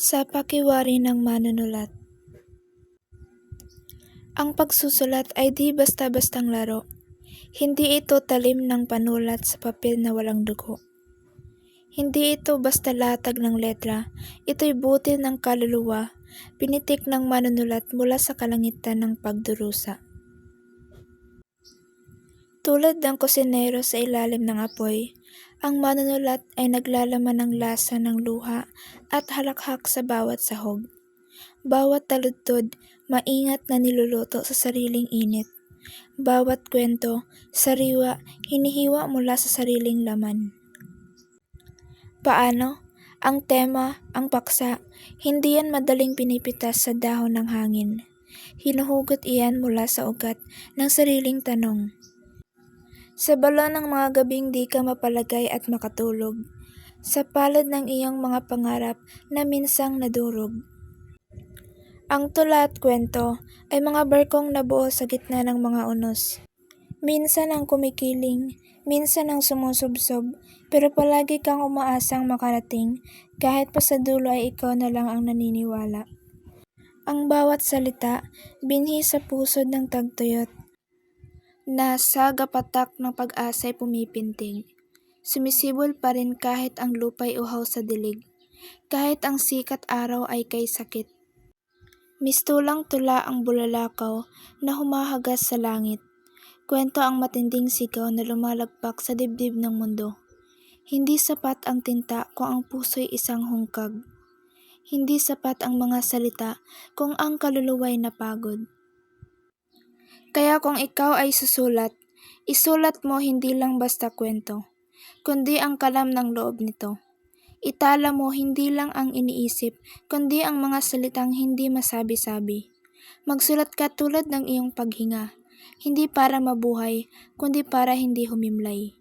Sa pakiwari ng manunulat Ang pagsusulat ay di basta-bastang laro. Hindi ito talim ng panulat sa papel na walang dugo. Hindi ito basta latag ng letra, ito'y butil ng kaluluwa, pinitik ng manunulat mula sa kalangitan ng pagdurusa. Tulad ng kusinero sa ilalim ng apoy, ang manunulat ay naglalaman ng lasa ng luha at halakhak sa bawat sahog. Bawat taludtod, maingat na niluluto sa sariling init. Bawat kwento, sariwa, hinihiwa mula sa sariling laman. Paano? Ang tema, ang paksa, hindi yan madaling pinipitas sa dahon ng hangin. Hinuhugot iyan mula sa ugat ng sariling tanong. Sa balon ng mga gabing di ka mapalagay at makatulog. Sa palad ng iyong mga pangarap na minsang nadurog. Ang tula at kwento ay mga barkong nabuo sa gitna ng mga unos. Minsan ang kumikiling, minsan ang sumusubsob, pero palagi kang umaasang makarating kahit pa sa dulo ay ikaw na lang ang naniniwala. Ang bawat salita, binhi sa pusod ng tagtuyot, na sa gapatak ng pag-asa'y pumipintig. Sumisibol pa rin kahit ang lupa'y uhaw sa dilig, kahit ang sikat araw ay kay sakit. Mistulang tula ang bulalakaw na humahagas sa langit. Kwento ang matinding sigaw na lumalagpak sa dibdib ng mundo. Hindi sapat ang tinta kung ang puso'y isang hungkag. Hindi sapat ang mga salita kung ang kaluluwa'y napagod. Kaya kung ikaw ay susulat, isulat mo hindi lang basta kwento, kundi ang kalam ng loob nito. Itala mo hindi lang ang iniisip, kundi ang mga salitang hindi masabi-sabi. Magsulat ka tulad ng iyong paghinga, hindi para mabuhay, kundi para hindi humimlay.